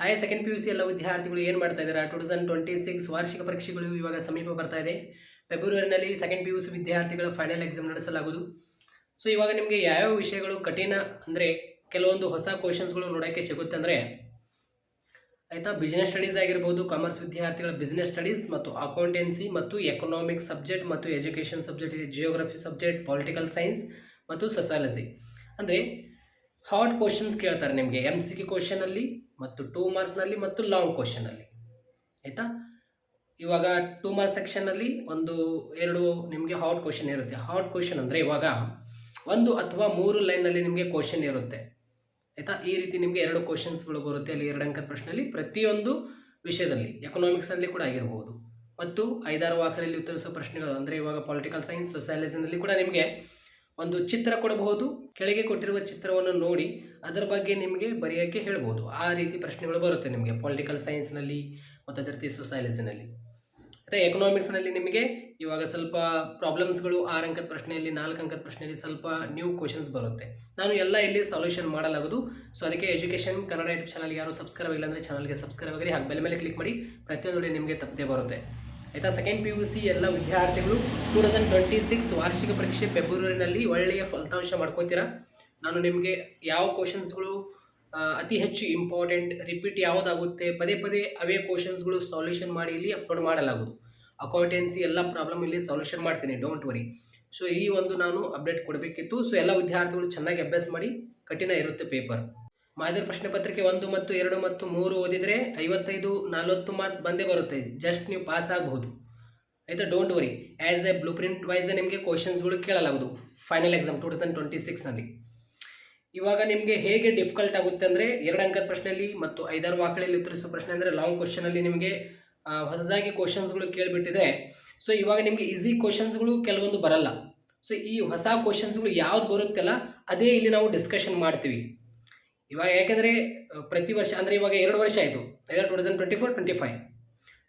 Hi second P U C ಎಲ್ಲ ವಿದ್ಯಾರ್ಥಿಗಳು ಏನು ಮಾಡ್ತಾ ಇದ್ದಾರೆ? ಟೂ ತೌಸಂಡ್ ಟ್ವೆಂಟಿ ಸಿಕ್ಸ್ ವಾರ್ಷಿಕ ಪರೀಕ್ಷೆಗಳು ಇವಾಗ ಸಮೀಪ ಬರ್ತಾ ಇದೆ. ಫೆಬ್ರವರಿನಲ್ಲಿ ಸೆಕೆಂಡ್ ಪಿ ಯು ಸಿ ವಿದ್ಯಾರ್ಥಿಗಳ ಫೈನಲ್ ಎಕ್ಸಾಮ್ ನಡೆಸಲಾಗುವುದು. ಸೊ ಇವಾಗ ನಿಮಗೆ ಯಾವ್ಯಾವ ವಿಷಯಗಳು ಕಠಿಣ ಅಂದರೆ ಕೆಲವೊಂದು ಹೊಸ ಕ್ವಶನ್ಸ್ಗಳು ನೋಡೋಕ್ಕೆ ಸಿಗುತ್ತೆ ಅಂದರೆ ಆಯಿತಾ? ಬಿಸ್ನೆಸ್ ಸ್ಟಡೀಸ್ ಆಗಿರ್ಬೋದು ಕಾಮರ್ಸ್ ವಿದ್ಯಾರ್ಥಿಗಳ ಬಿಸ್ನೆಸ್ ಸ್ಟಡೀಸ್ ಮತ್ತು ಅಕೌಂಟೆನ್ಸಿ ಮತ್ತು ಎಕನಾಮಿಕ್ಸ್ ಸಬ್ಜೆಕ್ಟ್ ಮತ್ತು education subject geography subject political science ಮತ್ತು ಸೊಸಾಲಜಿ ಅಂದರೆ ಹಾರ್ಡ್ ಕ್ವಶನ್ಸ್ ಕೇಳ್ತಾರೆ ನಿಮಗೆ. ಎಂ ಸಿ ಕ್ವಶನಲ್ಲಿ ಮತ್ತು ಟೂ ಮಾರ್ಕ್ಸ್ನಲ್ಲಿ ಮತ್ತು ಲಾಂಗ್ ಕ್ವಶನಲ್ಲಿ ಆಯಿತಾ? ಇವಾಗ ಟೂ ಮಾರ್ಕ್ಸ್ ಸೆಕ್ಷನಲ್ಲಿ ಒಂದು, ಎರಡು ನಿಮಗೆ ಹಾರ್ಡ್ ಕ್ವಶನ್ ಇರುತ್ತೆ. ಹಾರ್ಡ್ ಕ್ವಶನ್ ಅಂದರೆ ಇವಾಗ ಒಂದು ಅಥವಾ ಮೂರು ಲೈನಲ್ಲಿ ನಿಮಗೆ ಕ್ವಶನ್ ಇರುತ್ತೆ. ಆಯಿತಾ? ಈ ರೀತಿ ನಿಮಗೆ ಎರಡು ಕ್ವಶನ್ಸ್ಗಳು ಬರುತ್ತೆ ಅಲ್ಲಿ ಎರಡು ಅಂಕದ ಪ್ರಶ್ನೆಯಲ್ಲಿ ಪ್ರತಿಯೊಂದು ವಿಷಯದಲ್ಲಿ. ಎಕನಾಮಿಕ್ಸ್ನಲ್ಲಿ ಕೂಡ ಆಗಿರ್ಬೋದು. ಮತ್ತು ಐದಾರು ವಾಕ್ಯಗಳಲ್ಲಿ ಉತ್ತರಿಸುವ ಪ್ರಶ್ನೆಗಳು ಅಂದರೆ ಇವಾಗ ಪೊಲಿಟಿಕಲ್ ಸೈನ್ಸ್ ಸೊಸಾಲಜಿನಲ್ಲಿ ಕೂಡ ನಿಮಗೆ ಒಂದು ಚಿತ್ರ ಕೊಡಬಹುದು, ಕೆಳಗೆ ಕೊಟ್ಟಿರುವ ಚಿತ್ರವನ್ನು ನೋಡಿ ಅದರ ಬಗ್ಗೆ ನಿಮಗೆ ಬರೆಯೋಕ್ಕೆ ಹೇಳ್ಬೋದು. ಆ ರೀತಿ ಪ್ರಶ್ನೆಗಳು ಬರುತ್ತೆ ನಿಮಗೆ ಪೊಲಿಟಿಕಲ್ ಸೈನ್ಸ್ನಲ್ಲಿ ಮತ್ತು ಅದೇ ರೀತಿ ಸೊಸೈಲಜಿನಲ್ಲಿ ಮತ್ತು ಎಕನಾಮಿಕ್ಸ್ನಲ್ಲಿ ನಿಮಗೆ ಇವಾಗ ಸ್ವಲ್ಪ ಪ್ರಾಬ್ಲಮ್ಸ್ಗಳು ಆರು ಅಂಕದ ಪ್ರಶ್ನೆಯಲ್ಲಿ, ನಾಲ್ಕು ಅಂಕದ ಪ್ರಶ್ನೆಯಲ್ಲಿ ಸ್ವಲ್ಪ ನ್ಯೂ ಕ್ವಶನ್ಸ್ ಬರುತ್ತೆ. ನಾನು ಎಲ್ಲ ಇಲ್ಲಿ ಸೊಲ್ಯೂಷನ್ ಮಾಡಲಾಗೋದು ಸೊ ಅದಕ್ಕೆ ಎಜುಕೇಷನ್ ಕನ್ನಡ ಯೂಟ್ಯೂಬ್ ಚಾನಲ್ ಯಾರು ಸಬ್ಸ್ಕ್ರೈಬ್ ಇಲ್ಲ ಅಂದರೆ ಚಾನಲ್ಗೆ ಸಬ್ಸ್ಕ್ರೈಬ್ ಆಗಿರಿ. ಹಾಗೆ ಬೆಲೆ ಮೇಲೆ ಕ್ಲಿಕ್ ಮಾಡಿ, ಪ್ರತಿಯೊಂದು ನಿಮಗೆ ತಪ್ಪದೆ ಬರುತ್ತೆ. ಆಯಿತಾ? ಸೆಕೆಂಡ್ ಪಿ ಯು ಸಿ ಎಲ್ಲ ವಿದ್ಯಾರ್ಥಿಗಳು ಟೂ ತೌಸಂಡ್ ಟ್ವೆಂಟಿ ಸಿಕ್ಸ್ ವಾರ್ಷಿಕ ಪರೀಕ್ಷೆ ಫೆಬ್ರವರಿನಲ್ಲಿ ಒಳ್ಳೆಯ ಫಲಿತಾಂಶ ಮಾಡ್ಕೋತೀರಾ? ನಾನು ನಿಮಗೆ ಯಾವ ಕ್ವಶನ್ಸ್ಗಳು ಅತಿ ಹೆಚ್ಚು ಇಂಪಾರ್ಟೆಂಟ್ ರಿಪೀಟ್ ಯಾವುದಾಗುತ್ತೆ? ಪದೇ ಪದೇ ಅವೇ ಕ್ವಶನ್ಸ್ಗಳು ಸಾಲ್ಯೂಷನ್ ಮಾಡಿ ಇಲ್ಲಿ ಅಪ್ಲೋಡ್ ಮಾಡಲಾಗುವುದು. ಅಕೌಂಟೆನ್ಸಿ ಎಲ್ಲ ಪ್ರಾಬ್ಲಮ್ ಇಲ್ಲಿ ಸಾಲ್ಯೂಷನ್ ಮಾಡ್ತೀನಿ ಡೋಂಟ್ ವರಿ ಸೊ ಈ ಒಂದು ನಾನು ಅಪ್ಡೇಟ್ ಕೊಡಬೇಕಿತ್ತು. ಸೊ ಎಲ್ಲ ವಿದ್ಯಾರ್ಥಿಗಳು ಚೆನ್ನಾಗಿ ಅಭ್ಯಾಸ ಮಾಡಿ, ಕಠಿಣ ಇರುತ್ತೆ ಪೇಪರ್ ಮಾದರಿ ಪ್ರಶ್ನೆ ಪತ್ರಿಕೆ ಒಂದು ಮತ್ತು ಎರಡು ಮತ್ತು ಮೂರು ಓದಿದರೆ ಐವತ್ತೈದು, ನಲವತ್ತು ಮಾರ್ಕ್ಸ್ ಬಂದೇ ಬರುತ್ತೆ. ಜಸ್ಟ್ ನೀವು ಪಾಸ್ ಆಗಬಹುದು. ಆಯಿತಾ? Don't worry as a blueprint wise ನಿಮಗೆ ಕ್ವಶನ್ಸ್ಗಳು ಕೇಳಲಾಗುವುದು. Final exam two thousand twenty ಸಿಕ್ಸ್ನಲ್ಲಿ ಇವಾಗ ನಿಮಗೆ ಹೇಗೆ ಡಿಫಿಕಲ್ಟ್ ಆಗುತ್ತೆ ಅಂದರೆ ಎರಡು ಅಂಕದ ಪ್ರಶ್ನೆಯಲ್ಲಿ ಮತ್ತು ಐದಾರು ವಾಕಳಲ್ಲಿ ಉತ್ತರಿಸೋ ಪ್ರಶ್ನೆ ಅಂದರೆ ಲಾಂಗ್ ಕ್ವಶನಲ್ಲಿ ನಿಮಗೆ ಹೊಸದಾಗಿ ಕ್ವಶನ್ಸ್ಗಳು ಕೇಳಿಬಿಟ್ಟಿದೆ. ಸೊ ಇವಾಗ ನಿಮಗೆ ಈಸಿ ಕ್ವಶನ್ಸ್ಗಳು ಕೆಲವೊಂದು ಬರಲ್ಲ. ಸೊ ಈ ಹೊಸ ಕ್ವಶನ್ಸ್ಗಳು ಯಾವ್ದು ಬರುತ್ತಲ್ಲ, ಅದೇ ಇಲ್ಲಿ ನಾವು ಡಿಸ್ಕಷನ್ ಮಾಡ್ತೀವಿ. ಇವಾಗ ಯಾಕೆಂದರೆ ಪ್ರತಿ ವರ್ಷ, ಅಂದರೆ ಇವಾಗ ಎರಡು ವರ್ಷ ಆಯಿತು. ಎರಡು two thousand twenty four twenty five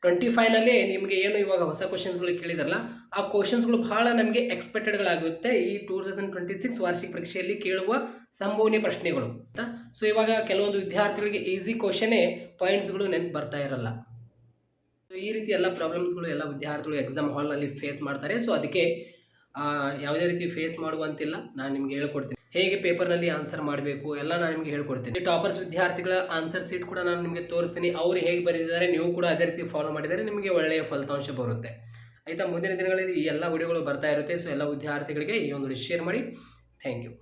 twenty ಫೈವ್ನಲ್ಲಿ ನಿಮಗೆ ಏನು ಇವಾಗ ಹೊಸ ಕ್ವಶನ್ಸ್ಗಳು ಕೇಳಿದಾರಲ್ಲ, ಆ ಕ್ವಶನ್ಸ್ಗಳು ಬಹಳ ನಮಗೆ ಎಕ್ಸ್ಪೆಕ್ಟೆಡ್ಗಳಾಗುತ್ತೆ ಈ ಟೂ ತೌಸಂಡ್ ಟ್ವೆಂಟಿ ಸಿಕ್ಸ್ ವಾರ್ಷಿಕ ಪರೀಕ್ಷೆಯಲ್ಲಿ ಕೇಳುವ ಸಂಭವನೀಯ ಪ್ರಶ್ನೆಗಳು. ಸೊ ಇವಾಗ ಕೆಲವೊಂದು ವಿದ್ಯಾರ್ಥಿಗಳಿಗೆ ಈಸಿ ಕ್ವಶನೇ ಪಾಯಿಂಟ್ಸ್ಗಳು ನೆನಪು ಬರ್ತಾ ಇರಲ್ಲ. ಸೊ ಈ ರೀತಿ ಎಲ್ಲ ಪ್ರಾಬ್ಲಮ್ಸ್ಗಳು ಎಲ್ಲ ವಿದ್ಯಾರ್ಥಿಗಳು ಎಕ್ಸಾಮ್ ಹಾಲ್ನಲ್ಲಿ ಫೇಸ್ ಮಾಡ್ತಾರೆ. ಸೊ ಅದಕ್ಕೆ ಯಾವುದೇ ರೀತಿ ಫೇಸ್ ಮಾಡುವಂತಿಲ್ಲ. ನಾನು ನಿಮ್ಗೆ ಹೇಳ್ಕೊಡ್ತೀನಿ. ಹೇಗೆ ಪೇಪರ್ನಲ್ಲಿ ಆನ್ಸರ್ ಮಾಡಬೇಕು ಎಲ್ಲ ನಾನು ನಿಮಗೆ ಹೇಳ್ಕೊಡ್ತೀನಿ. ಟಾಪರ್ಸ್ ವಿದ್ಯಾರ್ಥಿಗಳ ಆನ್ಸರ್ ಸೀಟ್ ಕೂಡ ನಾನು ನಿಮಗೆ ತೋರಿಸ್ತೀನಿ. ಅವರು ಹೇಗೆ ಬರೆದಿದ್ದಾರೆ, ನೀವು ಕೂಡ ಅದೇ ರೀತಿ ಫಾಲೋ ಮಾಡಿದರೆ ನಿಮಗೆ ಒಳ್ಳೆಯ ಫಲಿತಾಂಶ ಬರುತ್ತೆ. ಆಯಿತಾ? ಮುಂದಿನ ದಿನಗಳಲ್ಲಿ ಈ ಎಲ್ಲ ವಿಡಿಯೋಗಳು ಬರ್ತಾ ಇರುತ್ತೆ. ಸೊ ಎಲ್ಲ ವಿದ್ಯಾರ್ಥಿಗಳಿಗೆ ಈ ಒಂದು ಶೇರ್ ಮಾಡಿ. Thank you